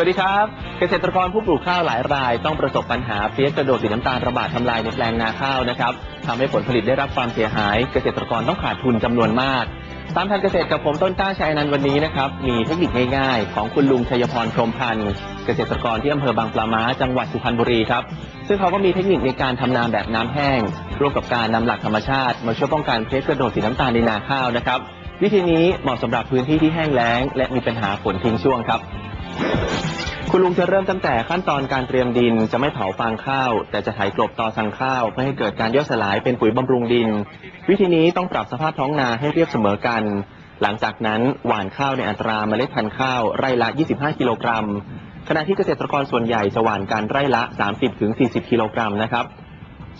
วัสดีครับ เกษตรกรผู้ปลูกข้าวหลายราย ต้องประสบปัญหาเพลี้ยกระโดดสีน้ำตาลระบาดทำลายในแปลงนาข้าวนะครับทำให้ผลผลิตได้รับความเสียหาย เกษตรกรต้องขาดทุนจำนวนมากตามทันเกษตรกับผมต้นกล้าชัยนันวันนี้นะครับมีเทคนิคง่ายๆ ของคุณลุงชัยพรพรมพันธ์เกษตรกรที่อำเภอบางปลาม้าจังหวัดสุพรรณบุรีครับซึ่งเขาก็มีเทคนิคในการทำนาแบบน้ำแห้ง ร่วมกับการนำหลักธรรมชาติ มาช่วยป้องกันเพลี้ยกระโดดสีน้ำตาลในนาข้าวนะครับ วิธีนี้เหมาะสำหรับพื้นที่ที่แห้งแล้ง และมีปัญหาฝนทิ้งช่วงครับ คุณลุงจะเริ่มตั้งแต่ขั้นตอนการเตรียมดินจะไม่เผาฟางข้าว แต่จะไถกลบตอสังข้าวเพื่อให้เกิดการย่อยสลายเป็นปุ๋ยบำรุงดิน วิธีนี้ต้องปรับสภาพท้องนาให้เรียบเสมอกัน หลังจากนั้นหว่านข้าวในอัตราเมล็ดพันธุ์ข้าวไร่ละ 25 กิโลกรัมขณะที่เกษตรกรส่วนใหญ่จะหว่านการไร่ละ 30-40 กิโลกรัมนะครับ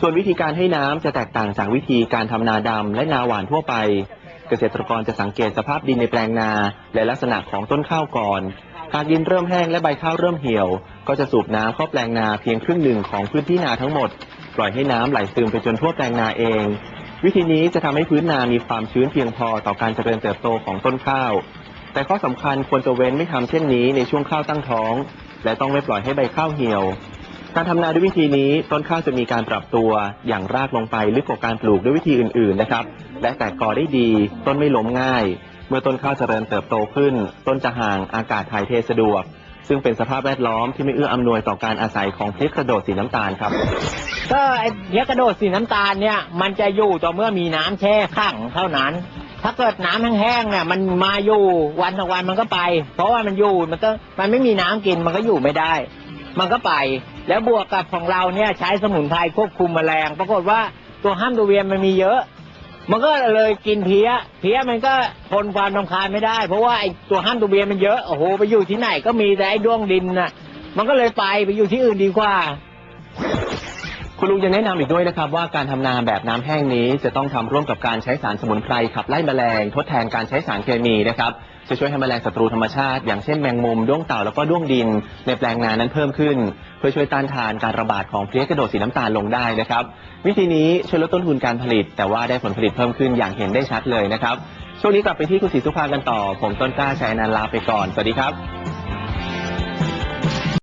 ส่วนวิธีการให้น้ำจะแตกต่างจากวิธีการทำนาดำและนาหวานทั่วไป เกษตรกรจะสังเกตสภาพดินในแปลงนา และลักษณะของต้นข้าวก่อน หากดินเริ่มแห้งและใบข้าวเริ่มเหี่ยว ก็จะสูบน้ำเข้าแปลงนาเพียงครึ่งหนึ่งของพื้นที่นาทั้งหมด ปล่อยให้น้ำไหลซึมไปจนทั่วแปลงนาเอง วิธีนี้จะทำให้พื้นนามีความชื้นเพียงพอต่อการเจริญเติบโตของต้นข้าว แต่ข้อสำคัญควรจะเว้นไม่ทำเช่นนี้ในช่วงข้าวตั้งท้อง และต้องไม่ปล่อยให้ใบข้าวเหี่ยว การทำนาด้วยวิธีนี้ต้นข้าวจะมีการปรับตัวอย่างรากลงไปลึกกว่าการปลูกด้วยวิธีอื่นๆนะครับ และแตกกอได้ดี ต้นไม่ล้มง่าย เมื่อต้นข้าวเจริญเติบโตขึ้น ต้นจะห่างอากาศถ่ายเทสะดวก ซึ่งเป็นสภาพแวดล้อมที่ไม่เอื้ออำนวยต่อการอาศัยของพลิกกระโดดสีน้ำตาลครับ ก็ไอ้เลี้ยกระโดดสีน้ำตาลเนี่ยมันจะอยู่ต่อเมื่อมีน้ำแช่ขังเท่านั้น ถ้าเกิดน้ำแห้งๆเนี่ยมันมาอยู่วันต่อวันมันก็ไป เพราะว่ามันอยู่มันต้องมันไม่มีน้ำกินมันก็อยู่ไม่ได้ มันก็ไปแล้วบวกกับของเราเนี่ยใช้สมุนไพรควบคุมแมลง ปรากฏว่าตัวห้ามตัวเวียนมันมีเยอะ มันก็เลยกินเพี้ย เพี้ยมันก็ทนความรำคาญไม่ได้ เพราะว่าไอ้ตัวห้ามตัวเวียนมันเยอะ โอ้โหไปอยู่ที่ไหนก็มีแต่ไอ้ด้วงดินน่ะ มันก็เลยไปไปอยู่ที่อื่นดีกว่า คุณลุงยังแนะนำอีกด้วยนะครับว่าการทำนาแบบน้ำแห้งนี้จะต้องทำร่วมกับการใช้สารสมุนไพรขับไล่แมลง ทดแทนการใช้สารเคมีนะครับจะช่วยให้แมลงศัตรูธรรมชาติ อย่างเช่นแมงมุมด้วงเต่าแล้วก็ด้วงดิน ในแปลงนานั้นเพิ่มขึ้น เพื่อช่วยต้านทานการระบาดของเพลี้ยกระโดดสีน้ำตาลลงได้นะครับ วิธีนี้ช่วยลดต้นทุนการผลิต แต่ว่าได้ผลผลิตเพิ่มขึ้นอย่างเห็นได้ชัดเลยนะครับช่วงนี้กลับไปที่คุณศรีสุภากันต่อ ผมต้นกล้าชัยนันลาไปก่อน สวัสดีครับ